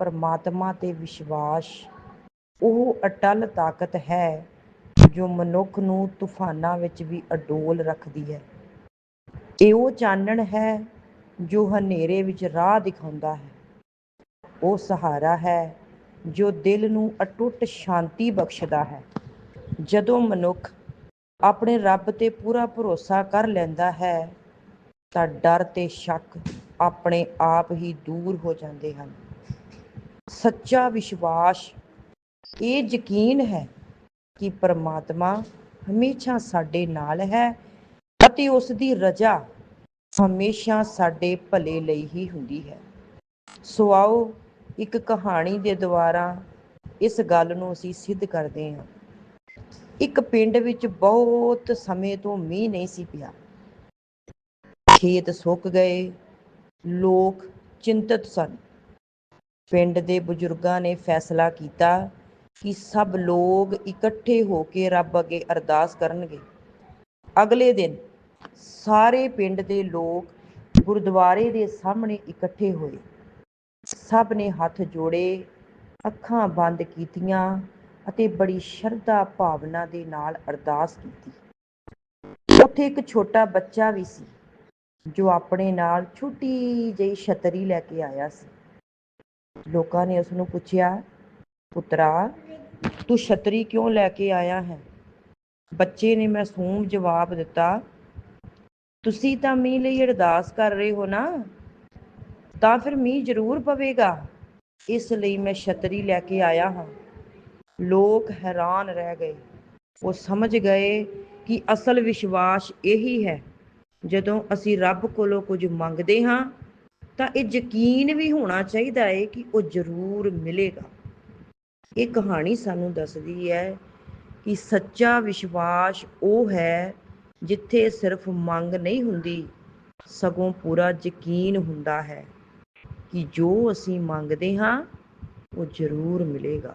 ਪਰਮਾਤਮਾ ਤੇ ਵਿਸ਼ਵਾਸ, ਉਹ ਅਟਲ ਤਾਕਤ ਹੈ, ਜੋ ਮਨੁੱਖ ਨੂੰ ਤੂਫਾਨਾਂ ਵਿੱਚ ਵੀ ਅਡੋਲ ਰੱਖਦੀ ਹੈ। ਇਹ ਉਹ ਚਾਨਣ ਹੈ, ਜੋ ਹਨੇਰੇ ਵਿੱਚ ਰਾਹ ਦਿਖਾਉਂਦਾ ਹੈ। ਉਹ ਸਹਾਰਾ ਹੈ, ਜੋ ਦਿਲ ਨੂੰ ਅਟੁੱਟ ਸ਼ਾਂਤੀ ਬਖਸ਼ਦਾ ਹੈ। ਜਦੋਂ ਮਨੁੱਖ ਆਪਣੇ ਰੱਬ ਤੇ ਪੂਰਾ ਭਰੋਸਾ ਕਰ ਲੈਂਦਾ ਹੈ, ਤਾਂ ਡਰ ਤੇ ਸ਼ੱਕ ਆਪਣੇ ਆਪ ਹੀ ਦੂਰ ਹੋ ਜਾਂਦੇ ਹਨ। ਸੱਚਾ ਵਿਸ਼ਵਾਸ। ਇਹ ਯਕੀਨ ਹੈ ਕਿ ਪਰਮਾਤਮਾ ਹਮੇਸ਼ਾ ਸਾਡੇ ਨਾਲ ਹੈ ਅਤੇ ਉਸ ਦੀ ਰਜ਼ਾ ਹਮੇਸ਼ਾ ਸਾਡੇ ਭਲੇ ਲਈ ਹੀ ਹੁੰਦੀ ਹੈ। ਸੋ ਆਓ ਇੱਕ ਕਹਾਣੀ ਦੇ ਦੁਆਰਾ ਇਸ ਗੱਲ ਨੂੰ ਅਸੀਂ ਸਿੱਧ ਕਰਦੇ ਹਾਂ। ਇੱਕ ਪਿੰਡ ਵਿੱਚ ਬਹੁਤ ਸਮੇਂ ਤੋਂ ਮੀਂਹ ਨਹੀਂ ਸੀ ਪਿਆ। ਖੇਤ ਸੁੱਕ ਗਏ। ਲੋਕ ਚਿੰਤਤ ਸਨ। ਪਿੰਡ ਦੇ ਬਜ਼ੁਰਗਾਂ ਨੇ ਫੈਸਲਾ ਕੀਤਾ ਕਿ ਸਭ ਲੋਕ ਇਕੱਠੇ ਹੋ ਕੇ ਰੱਬ ਅੱਗੇ ਅਰਦਾਸ ਕਰਨਗੇ। ਅਗਲੇ ਦਿਨ ਸਾਰੇ ਪਿੰਡ ਦੇ ਲੋਕ ਗੁਰਦੁਆਰੇ ਦੇ ਸਾਹਮਣੇ ਇਕੱਠੇ ਹੋਏ। ਸਭ ਨੇ ਹੱਥ ਜੋੜੇ, ਅੱਖਾਂ ਬੰਦ ਕੀਤੀਆਂ ਅਤੇ ਬੜੀ ਸ਼ਰਧਾ ਭਾਵਨਾ ਦੇ ਨਾਲ ਅਰਦਾਸ ਕੀਤੀ। ਉੱਥੇ ਇੱਕ ਛੋਟਾ ਬੱਚਾ ਵੀ ਸੀ, ਜੋ ਆਪਣੇ ਨਾਲ ਛੋਟੀ ਜਿਹੀ ਛਤਰੀ ਲੈ ਕੇ ਆਇਆ ਸੀ। ਲੋਕਾਂ ਨੇ ਉਸ ਨੂੰ ਪੁੱਛਿਆ, ਪੁੱਤਰਾ, ਤੂੰ ਛਤਰੀ ਕਿਉਂ ਲੈ ਕੇ ਆਇਆ ਹੈ? ਬੱਚੇ ਨੇ ਮਾਸੂਮ ਜਵਾਬ ਦਿੱਤਾ, ਤੁਸੀਂ ਤਾਂ ਮੀਂਹ ਲਈ ਅਰਦਾਸ ਕਰ ਰਹੇ ਹੋ ਨਾ? ਤਾਂ ਫਿਰ ਮੀਂਹ ਜ਼ਰੂਰ ਪਵੇਗਾ। ਇਸ ਲਈ ਮੈਂ ਛਤਰੀ ਲੈ ਕੇ ਆਇਆ ਹਾਂ। ਲੋਕ ਹੈਰਾਨ ਰਹਿ ਗਏ। ਉਹ ਸਮਝ ਗਏ ਕਿ ਅਸਲ ਵਿਸ਼ਵਾਸ ਇਹੀ ਹੈ, ਜਦੋਂ ਅਸੀਂ ਰੱਬ ਕੋਲੋਂ ਕੁਝ ਮੰਗਦੇ ਹਾਂ ਤਾਂ ਇਹ ਯਕੀਨ ਵੀ ਹੋਣਾ ਚਾਹੀਦਾ ਹੈ ਕਿ ਉਹ ਜ਼ਰੂਰ ਮਿਲੇਗਾ। ਇਹ ਕਹਾਣੀ ਸਾਨੂੰ ਦੱਸਦੀ ਹੈ ਕਿ ਸੱਚਾ ਵਿਸ਼ਵਾਸ ਉਹ ਹੈ ਜਿੱਥੇ ਸਿਰਫ ਮੰਗ ਨਹੀਂ ਹੁੰਦੀ, ਸਗੋਂ ਪੂਰਾ ਯਕੀਨ ਹੁੰਦਾ ਹੈ ਕਿ ਜੋ ਅਸੀਂ ਮੰਗਦੇ ਹਾਂ, ਉਹ ਜ਼ਰੂਰ ਮਿਲੇਗਾ।